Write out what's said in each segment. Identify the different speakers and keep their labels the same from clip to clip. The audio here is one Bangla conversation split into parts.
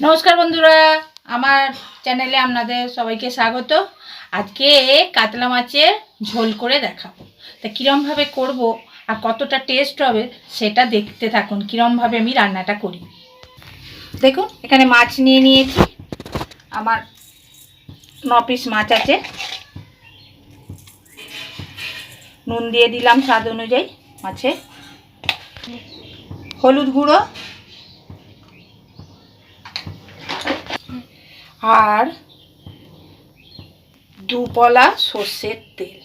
Speaker 1: নমস্কার বন্ধুরা, আমার চ্যানেলে আপনাদের সবাইকে স্বাগত। আজকে কাতলা মাছের ঝোল করে দেখাবো। তা কীরমভাবে করব আর কতটা টেস্ট হবে সেটা দেখতে থাকুন, কীরমভাবে আমি রান্নাটা করি। দেখুন, এখানে মাছ নিয়ে নিয়েছি। আমার ন পিস মাছ আছে। নুন দিয়ে দিলাম স্বাদ অনুযায়ী মাছে। হলুদ গুঁড়ো। আর দুপলা সর্ষের তেল।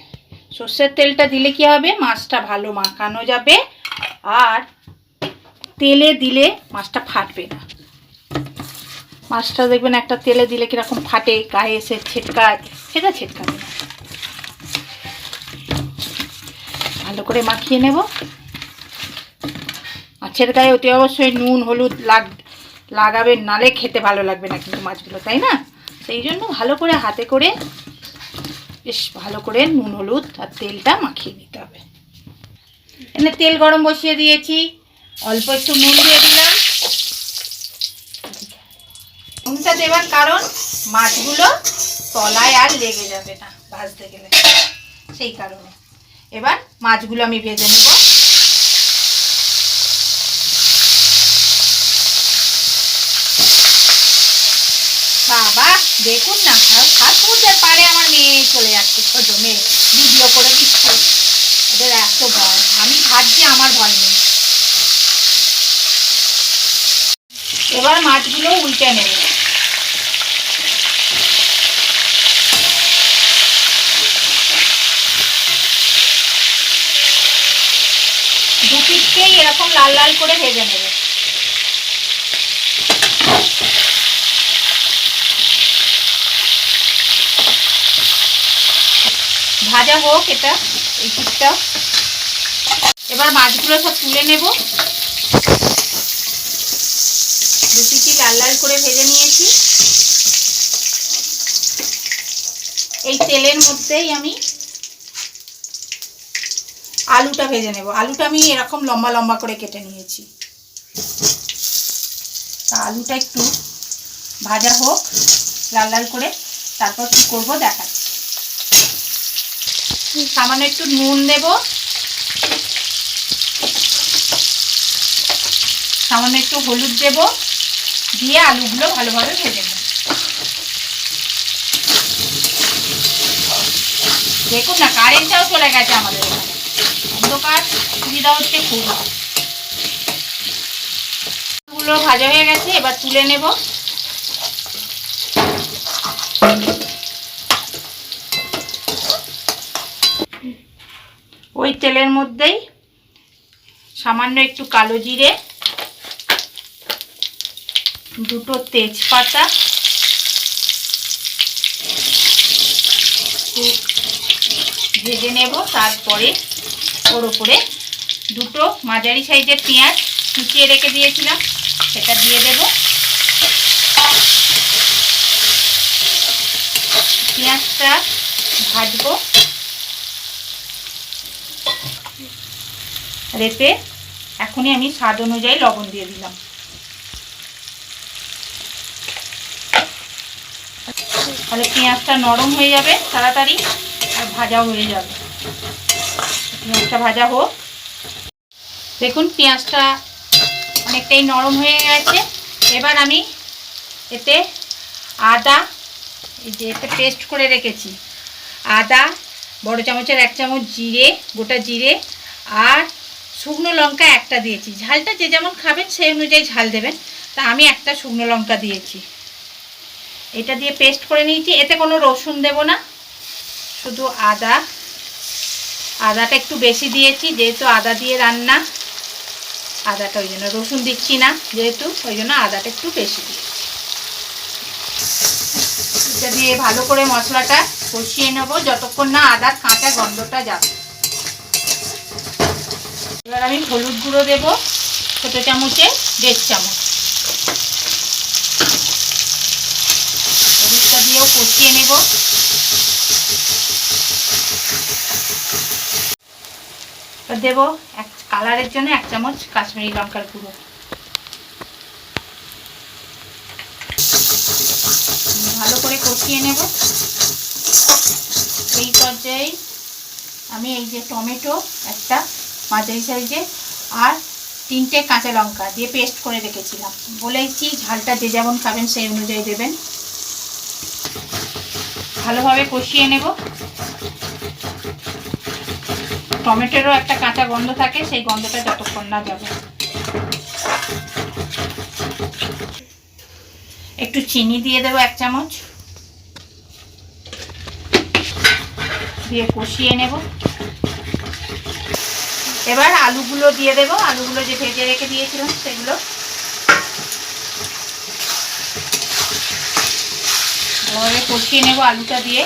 Speaker 1: সর্ষের তেলটা দিলে কি হবে? মাছটা ভালো মাখানো যাবে আর তেলে দিলে মাছটা ফাটবে না। মাছটা দেখবেন একটা তেলে দিলে কীরকম ফাটে, গায়ে এসে ছিটকায়। সেটা ছিটকাবে না। ভালো করে মাখিয়ে নেব। মাছের গায়ে অতি অবশ্যই নুন, হলুদ লাগ লাগাবেন, নালে খেতে ভালো লাগবে না কিন্তু মাছগুলো, তাই না? সেই জন্য ভালো করে হাতে করে, বেশ ভালো করে নুন, হলুদ আর তেলটা মাখিয়ে নিতে হবে। এনে তেল গরম বসিয়ে দিয়েছি, অল্প একটু নুন দিয়ে দিলাম। নুনটা দেবার কারণ মাছগুলো তলায় আর লেগে যাবে না, ভাজতে গেলে। সেই কারণে। এবার মাছগুলো আমি ভেজে নেব বাবা দেখুন না ফাস্ট ফুডের পারে আমার মেয়ে চলে যাচ্ছে, ছোট মেয়ে। ভিডিও করে দিচ্ছে। ওদের এত ভয়। আমি ভাবছি আমার ভয় নেই। এবার মাছগুলো উল্টে নেবে। দু এরকম লাল লাল করে ভেজে নেবে। ভাজা হোক এটা, এই পিঠটা। এবার মাছগুলো সব তুলে নেব। দু পিঠি লাল লাল করে ভেজে নিয়েছি। এই তেলের মধ্যেই আমি আলুটা ভেজে নেব। আলুটা আমি এরকম লম্বা লম্বা করে কেটে নিয়েছি। তা আলুটা একটু ভাজা হোক, লাল লাল করে তারপর কি করব দেখাচ্ছি। সামান্য একটু নুন দেব। সামান্য একটু হলুদ দেব। দিয়ে আলুগুলো ভালোভাবে ভেজে নেব। দেখুন না কারেন্টটাও চলে গেছে আমাদের এখানে। অন্ধকার, সুবিধা হচ্ছে খুব। গুলো ভাজা হয়ে গেছে, এবার তুলে নেব। ওই তেলের মধ্যেই সামান্য একটু কালো জিরে, দুটো তেজপাতা ভেজে নেব, তারপরে ওর ওপরে দুটো মাঝারি সাইজের পেঁয়াজ কুচিয়ে রেখে দিয়েছিলাম, সেটা দিয়ে দেব। পেঁয়াজটা ভাজবো। রেপে এখনই আমি স্বাদ অনুযায়ী লবণ দিয়ে দিলাম। তাহলে পেঁয়াজটা নরম হয়ে যাবে তাড়াতাড়ি আর ভাজাও হয়ে যাবে। পেঁয়াজটা ভাজা হোক। দেখুন পেঁয়াজটা অনেকটাই নরম হয়ে গেছে। এবার আমি এতে আদা, এই যে এতে পেস্ট করে রেখেছি। আদা, বড় চামচের এক চামচ জিরে, গোটা জিরে আর শুকনো লঙ্কা একটা দিয়েছি। ঝালটা যে যেমন খাবেন, সেই অনুযায়ী ঝাল দেবেন। তা আমি একটা শুকনো লঙ্কা দিয়েছি। এটা দিয়ে পেস্ট করে নিয়েছি। এতে কোনো রসুন দেব না। শুধু আদা। আদাটা একটু বেশি দিয়েছি, যেহেতু আদা দিয়ে রান্না। আদাটা ওই জন্য রসুন দিচ্ছি না, যেহেতু ওই জন্য আদাটা একটু বেশি দিয়েছি। এটা দিয়ে ভালো করে মশলাটা কষিয়ে নেব। যতক্ষণ না আদার কাঁচা গন্ধটা যাবে। এবার আমি হলুদ গুঁড়ো দেব, ছোটো চামচে, দেড় চামচ। হলুদটা দিয়েও কষিয়ে নেব। দেবো এক কালারের জন্য এক চামচ কাশ্মীরি লঙ্কার গুঁড়ো। ভালো করে কষিয়ে নেব। এই পর্যায়ে আমি এই যে টমেটো একটা মাঝারি সাইজে আর তিনটে কাঁচা লঙ্কা দিয়ে পেস্ট করে রেখেছিলাম। বলেছি ঝালটা যে যেমন খাবেন সেই অনুযায়ী দেবেন। ভালোভাবে কষিয়ে নেব। টমেটোরও একটা কাঁচা গন্ধ থাকে, সেই গন্ধটা যতক্ষণ না যাবে। একটু চিনি দিয়ে দেবো এক চামচ। দিয়ে কষিয়ে নেব। এবার আলুগুলো দিয়ে দেবো। আলুগুলো যে ভেজে রেখে দিয়েছিলাম, সেগুলো ভালোভাবে কষিয়ে নেব আলুটা দিয়ে।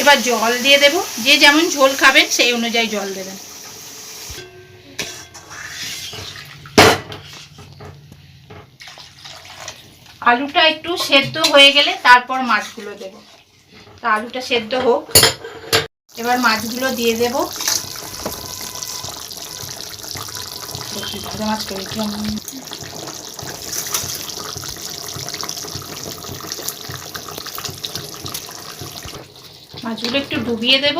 Speaker 1: এবার জল দিয়ে দেব। যে যেমন ঝোল খাবেন, সেই অনুযায়ী জল দেবেন। আলুটা একটু সেদ্ধ হয়ে গেলে তারপর মাছগুলো দেব। তা আলুটা সেদ্ধ হোক। এবার মাছগুলো দিয়ে দেব। মাছ করেছিলাম মাছগুলো একটু ডুবিয়ে দেব।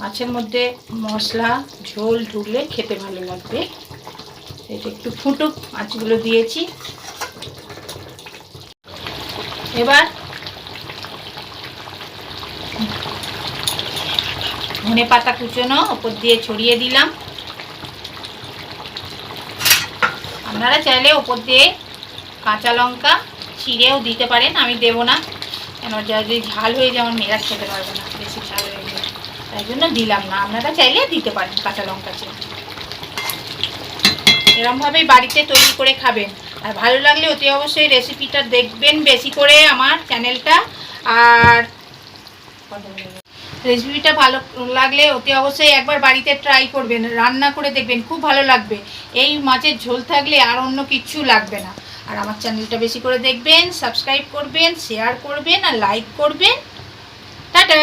Speaker 1: মাছের মধ্যে মশলা, ঝোল ঢুকলে খেতে ভালো লাগবে। এটা একটু ফুটুক, মাছগুলো দিয়েছি। এবার ধনে পাতা কুচোনো, ওপর দিয়ে ছড়িয়ে দিলাম। আপনারা চাইলে ওপর দিয়ে কাঁচা লঙ্কা চিড়েও দিতে পারেন, আমি দেবো না। কেন যদি ঝাল হয়ে যেমন মেয়েরা খেতে পারব না, বেশি ঝাল হয়ে গেলে। তাই জন্য দিলাম না, আপনারা চাইলে দিতে পারেন কাঁচা লঙ্কা চিড়ে। এরমভাবেই বাড়িতে তৈরি করে খাবেন। আর ভালো লাগলে অতি অবশ্যই রেসিপিটা দেখবেন বেশি করে আমার চ্যানেলটা আর রেসিপিটা ভালো লাগলে অতি অবশ্যই একবার বাড়িতে ট্রাই করবেন, রান্না করে দেখবেন, খুব ভালো লাগবে। এই মাছের ঝোল থাকলে আর অন্য কিচ্ছু লাগবে না। আর আমার চ্যানেলটা বেশি করে দেখবেন সাবস্ক্রাইব করবেন শেয়ার করবেন আর লাইক করবেন। টাটা!